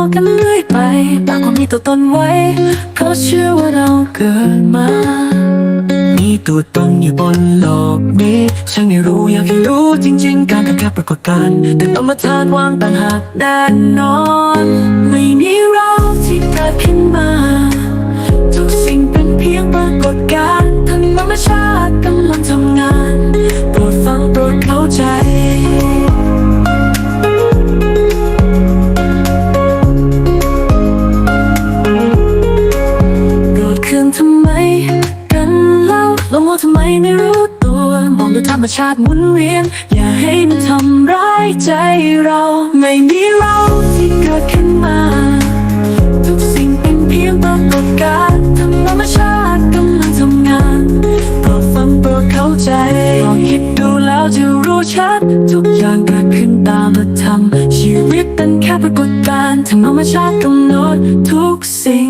อกกันเรื่อยไปบางคนมีตัวตนไว้ เพราะเชื่อว่าเราเกิดมา มีตัวตนอยู่บนโลกนี้ฉันไม่รู้อยากให้รู้จริง ๆ การกระแคปรากฏการแต่ต้องมาทานวางต่างหากแน่นอน ไม่มีเราที่เกิดขึ้นมา ไม่รู้ตัว มองดูธรรมชาติหมุนเวียน อย่าให้มันทำร้ายใจเรา ไม่มีเราที่เกิดขึ้นมา ทุกสิ่งเป็นเพียงปรากฏการณ์ธรรมชาติกำลังทำงานโปรดฟังโปรดเข้าใจลองคิดดูแล้วจะรู้ชัด ทุกอย่างเกิดขึ้นตามหลักธรรมชีวิตเป็นแค่ปรากฏการณ์ธรรมชาติกำหนดทุกสิ่ง